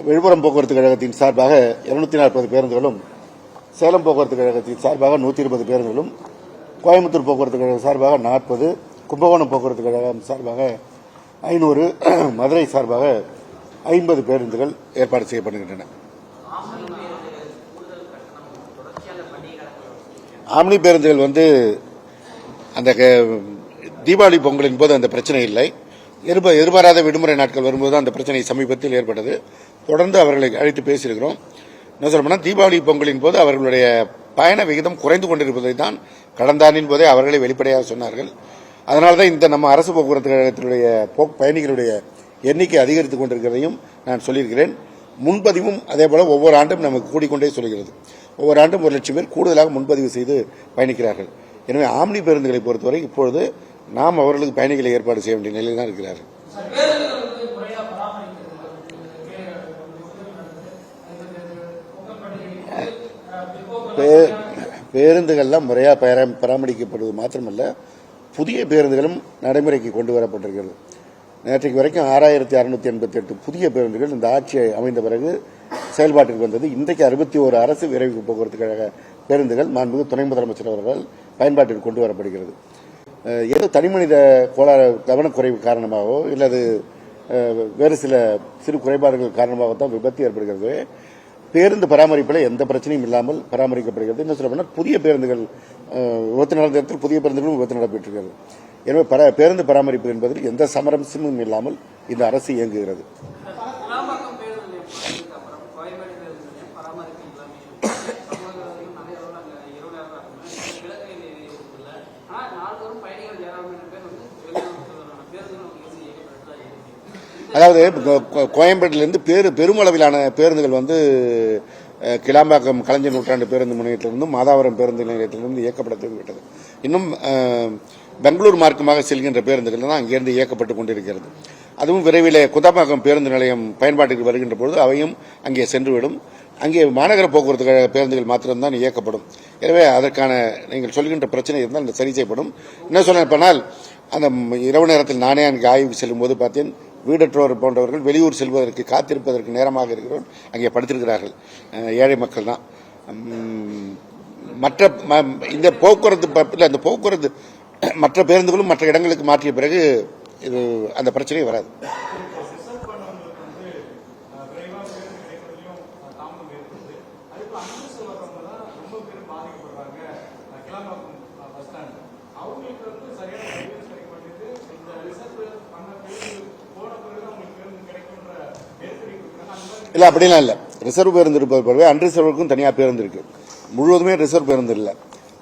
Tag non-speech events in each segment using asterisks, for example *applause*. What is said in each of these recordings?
விழுப்புரம் போக்குவரத்து கழகத்தின் சார்பாக இருநூத்தி நாற்பது பேருந்துகளும் சேலம் போக்குவரத்து கழகத்தின் சார்பாக நூற்றி இருபது பேருந்துகளும் கோயம்புத்தூர் போக்குவரத்து கழகம் சார்பாக நாற்பது கும்பகோணம் போக்குவரத்து கழகம் சார்பாக ஐநூறு *clears throat* மதுரை சார்பாக ஐம்பது பேருந்துகள் ஏற்பாடு செய்யப்படுகின்றன. ஆம்னி பேருந்துகள் வந்து அந்த தீபாவளி பொங்கலின் போது அந்த பிரச்சனை இல்லை. எதிர்பாராத விடுமுறை நாட்கள் வரும்போது அந்த பிரச்சனை சமீபத்தில் ஏற்பட்டது. தொடர்ந்து அவர்களை அழைத்து பேசியிருக்கிறோம். என்ன சொல்லணும்னா தீபாவளி பொங்கலின் போது அவர்களுடைய பயண விகிதம் குறைந்து கொண்டிருப்பதை தான் கடந்த ஆண்டின் போதே அவர்களை வெளிப்படையாக சொன்னார்கள். அதனால தான் இந்த நம்ம அரசு போக்குவரத்து கழகத்தினுடைய போக் பயணிகளுடைய எண்ணிக்கை அதிகரித்துக் கொண்டிருக்கிறதையும் நான் சொல்லியிருக்கிறேன். முன்பதிவும் அதே போல் ஒவ்வொரு ஆண்டும் நமக்கு கூடிக்கொண்டே சொல்கிறது. ஒவ்வொரு ஆண்டும் ஒரு லட்சம் பேர் கூடுதலாக முன்பதிவு செய்து பயணிக்கிறார்கள். எனவே ஆம்னி பேருந்துகளை பொறுத்தவரை இப்பொழுது நாம் அவர்களுக்கு பயணிகளை ஏற்பாடு செய்ய வேண்டிய நிலையில் தான் இருக்கிறார்கள் பே- பேருந்துகள்லாம் முறையாக பராம- பராமரிக்கப்படுவது மாத்திரமல்ல புதிய பேருந்துகளும் நடைமுறைக்கு கொண்டு வரப்பட்டிருக்கிறது. நேற்றைக்கு வரைக்கும் ஆறாயிரத்தி அறுநூத்தி எண்பத்தி எட்டு புதிய பேருந்துகள் இந்த ஆட்சி அமைந்த பிறகு செயல்பாட்டிற்கு வந்தது. இன்றைக்கு அறுபத்தி ஒரு அரசு விரைவு போக்குவரத்து கழக பேருந்துகள் மாண்புமிகு துணை முதலமைச்சர் அவர்கள் பயன்பாட்டிற்கு கொண்டு வரப்படுகிறது. ஏதோ தனிமனித கோளாறு கவனக்குறைவு காரணமாகவோ இல்லது வேறு சில சிறு குறைபாடுகள் காரணமாக தான் விபத்து ஏற்படுகிறது. பேருந்து பராமரிப்பில் எந்த பிரச்சனையும் இல்லாமல் பராமரிக்கப்படுகிறது. என்ன சொல்ல போனால் புதிய பேருந்துகள் விபத்து நடந்த இடத்தில் புதிய பேருந்துகளும் விபத்து நடைபெற்றிருக்கிறது எனவே பர பேருந்து பராமரிப்பு என்பதில் எந்த சமரசமும் இல்லாமல் இந்த அரசு இயங்குகிறது கிளாம்பாக்கம் பேருந்து நிலையம் அப்புறம் கோயம்பேடு பேருந்து நிலையம் பராமரிப்பு இல்லாமல் இருக்கு. சமூகத்திலும் நிறைய அளவில் அங்கே இருபதாயிரம் இருக்கும் விலக்கு இருக்குல்ல ஆனால் நாள்தோறும் பயணிகள் ஏராளமான பேர் வந்து வெளிநாட்டு பேருந்துகள் அவங்க ஈஸி இயக்கப்பட்டு தான் இருக்கு அதாவது கோ- கோ- கோயம்பேட்டிலிருந்து பேரு பெருமளவிலான பேருந்துகள் வந்து கிளாம்பாக்கம் கலைஞர் நூற்றாண்டு பேருந்து முனையத்திலிருந்தும் மாதாவரம் பேருந்து நிலையத்திலிருந்து இயக்கப்பட தொடங்கிவிட்டது இன்னும் பெங்களூர் மார்க்கமாக செல்கின்ற பேருந்துகள் தான் அங்கிருந்து இயக்கப்பட்டுக் கொண்டிருக்கிறது. அதுவும் விரைவில் குதாம்பாக்கம் பேருந்து நிலையம் பயன்பாட்டிற்கு வருகின்ற பொழுது அவையும் அங்கே சென்றுவிடும். அங்கே மாநகர போக்குவரத்து பேருந்துகள் மாத்திரம்தான் இயக்கப்படும். எனவே அதற்கான நீங்கள் சொல்கின்ற பிரச்சனை இருந்தால் சரி செய்யப்படும். என்ன சொன்னேன் போனால் அந்த இரவு நேரத்தில் நானே அங்கே ஆய்வுக்கு செல்லும்போது பார்த்தேன் வீடற்றோர் போன்றவர்கள் வெளியூர் செல்வதற்கு காத்திருப்பதற்கு நேரமாக இருக்கிறோம். அங்கே படுத்திருக்கிறார்கள். ஏழை மக்கள் தான். மற்ற ம- இந்த போக்குவரத்து ப- அந்த போக்குவரத்து மற்ற பேருந்துகளும் மற்ற இடங்களுக்கு மாற்றிய பிறகு இது அந்த பிரச்சனை வராது. இல்லை அப்படிலாம் இல்லை. ரிசர்வ் பேருந்து இருப்பது போலவே அன்ரிசர்வுக்கும் தனியாக பேருந்து இருக்குது முழுவதுமே ரிசர்வ் பேருந்து இல்லை.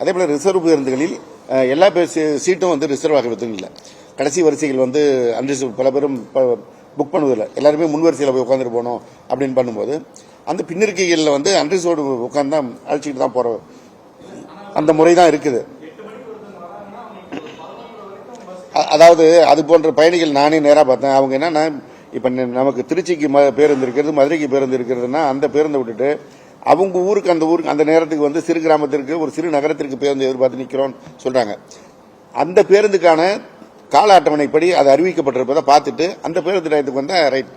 அதே போல் ரிசர்வ் பேருந்துகளில் எல்லா சீ- சீட்டும் வந்து ரிசர்வ் ஆகுவதும் இல்லை. கடைசி வரிசைகள் வந்து அன்ரிசர்வ் பல பேரும் புக் பண்ணுவதில்லை. எல்லாருமே முன் வரிசையில் போய் உட்காந்துட்டு போகணும் அப்படின்னு பண்ணும்போது அந்த பின்னிருக்கைகளில் வந்து அன்ரிசர்வ்டு உட்காந்து தான் அழைச்சிட்டு தான் போகிற அந்த முறை தான் இருக்குது. அதாவது அது போன்ற பயணிகள் நானே நேராக பார்த்தேன். அவங்க என்னென்னா இப்போ நமக்கு திருச்சிக்கு ம பேருந்து இருக்கிறது மதுரைக்கு பேருந்து இருக்கிறதுனா அந்த பேருந்தை விட்டுட்டு அவங்க ஊருக்கு அந்த ஊருக்கு அந்த நேரத்துக்கு வந்து சிறு கிராமத்திற்கு ஒரு சிறு நகரத்திற்கு பேருந்து எதிர்பார்த்து நிற்கிறோம்னு சொல்றாங்க. அந்த பேருந்துக்கான கால அட்டவணைப்படி அது அறிவிக்கப்பட்டிருப்பதை பார்த்துட்டு அந்த பேருந்து நிலையத்துக்கு வந்தால் ரைட்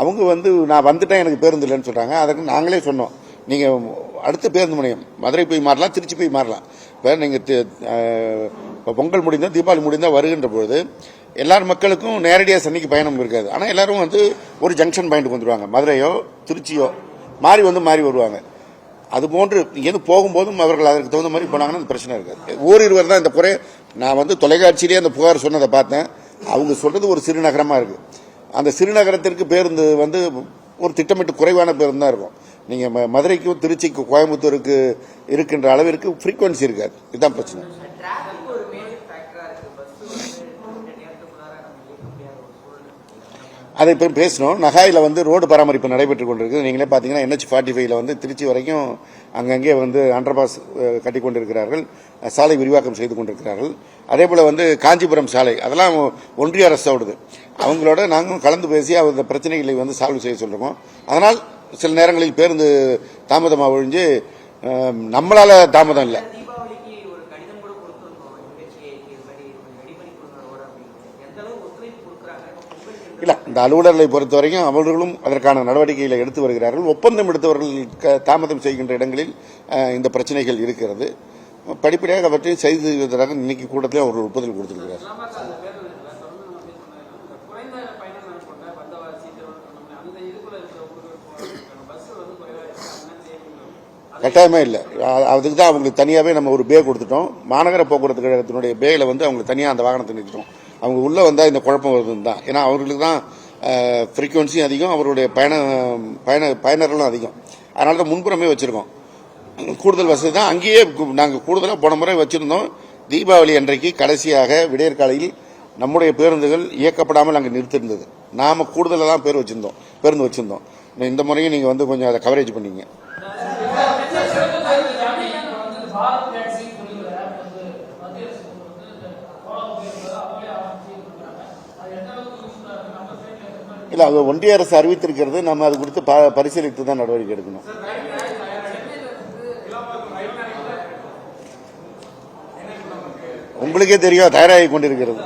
அவங்க வந்து நான் வந்துட்டேன் எனக்கு பேருந்து இல்லைன்னு சொல்றாங்க. அதுக்கு நாங்களே சொன்னோம். நீங்க அடுத்த பேருந்து முனையம் மதுரை போய் மாறலாம் திருச்சி போய் மாறலாம். இப்போ நீங்கள் இப்போ பொங்கல் முடிந்தால் தீபாவளி முடிந்தால் வருகின்ற பொழுது எல்லார் மக்களுக்கும் நேரடியாக சென்னைக்கு பயணம் இருக்காது. ஆனால் எல்லாரும் வந்து ஒரு ஜங்ஷன் பாயிண்ட்டுக்கு வந்துருவாங்க. மதுரையோ திருச்சியோ மாறி வந்து மாறி வருவாங்க. அது போன்று இங்கேருந்து போகும்போதும் அவர்கள் அதற்கு தகுந்த மாதிரி போனாங்கன்னா அந்த பிரச்சனை இருக்காது. ஓரிருவர் தான் இந்த குறை. நான் வந்து தொலைக்காட்சியிலேயே அந்த புகார் சொன்னதை பார்த்தேன். அவங்க சொல்கிறது ஒரு சிறுநகரமாக இருக்குது அந்த சிறுநகரத்திற்கு பேருந்து வந்து ஒரு திட்டமிட்டு குறைவான பேருந்து தான் இருக்கும். நீங்கள் மதுரைக்கும் திருச்சிக்கும் கோயம்புத்தூருக்கு இருக்கின்ற அளவிற்கு ஃப்ரீக்குவன்சி இருக்காது. இதுதான் பிரச்சனை. அதை இப்போ பேசணும் நகாயில் வந்து ரோடு பராமரிப்பு நடைபெற்று கொண்டிருக்கு நீங்களே பார்த்தீங்கன்னா என்ஹெச் ஃபார்ட்டி ஃபைவ்ல வந்து திருச்சி வரைக்கும் அங்கங்கே வந்து அண்டர்பாஸ் கட்டி கொண்டிருக்கிறார்கள். சாலை விரிவாக்கம் செய்து கொண்டிருக்கிறார்கள். அதே போல் வந்து காஞ்சிபுரம் சாலை அதெல்லாம் ஒன்றிய அரசோடது. அவங்களோட நாங்களும் கலந்து பேசி அந்த பிரச்சனைகளை வந்து சால்வ் செய்ய சொல்கிறோம் அதனால் சில நேரங்களில் பேருந்து தாமதமாக ஒழிஞ்சு நம்மளால் தாமதம் இல்லை. இல்ல இந்த அலுவலர்களை பொறுத்த வரைக்கும் அவர்களும் அதற்கான நடவடிக்கைகளை எடுத்து வருகிறார்கள். ஒப்பந்தம் எடுத்தவர்கள் தாமதம் செய்கின்ற இடங்களில் இந்த பிரச்சனைகள் இருக்கிறது. படிப்படியாக அவற்றை செய்து செய்வதற்காக இன்னைக்கு கூட்டத்தில் அவர் ஒப்புதல் கொடுத்திருக்கிறார் கட்டாயமே இல்லை. அதுக்கு தான் அவங்களுக்கு தனியாகவே நம்ம ஒரு பே கொடுத்துட்டோம். மாநகர போக்குவரத்து கழகத்தினுடைய பேயில் வந்து அவங்களுக்கு தனியாக அந்த வாகனத்தை நிறுத்திட்டோம். அவங்க உள்ளே வந்தால் இந்த குழப்பம் வருதுன்னு தான். ஏன்னா அவர்களுக்கு தான் ஃப்ரீக்குவன்சியும் அதிகம் அவருடைய பயண பயண பயனர்களும் அதிகம். அதனால தான் முன்புறமே வச்சுருக்கோம். கூடுதல் வசதி தான். அங்கேயே நாங்கள் கூடுதலாக போன முறை வச்சுருந்தோம். தீபாவளி அன்றைக்கு கடைசியாக விடையற்காலையில் நம்முடைய பேருந்துகள் இயக்கப்படாமல் அங்கே நிறுத்திருந்தது. நாம் கூடுதலாக தான் பேர் வச்சுருந்தோம் பேருந்து வச்சுருந்தோம். இந்த முறையும் நீங்கள் வந்து கொஞ்சம் அதை கவரேஜ் பண்ணிங்க பாரத் டாக்ஸி சொல்லிக்கிற ஆப் வந்து மத்திய அரசு கொண்டு வந்து இந்த கோலா உபயோகிப்பதை அவங்களே ஆரம்பிச்சு இது பண்றாங்க அது எந்த அளவுக்கு யூஸ்ஃபுல்லா இருக்கு நம்ம சைட்ல எந்த மாதிரி இல்ல அது ஒன்றிய அரசு அறிவித்திருக்கிறது நம்ம அது குறித்து ப- பரிசீலித்து தான் நடவடிக்கை எடுக்கணும். உங்களுக்கே தெரியும் தயாராகி கொண்டிருக்கிறது.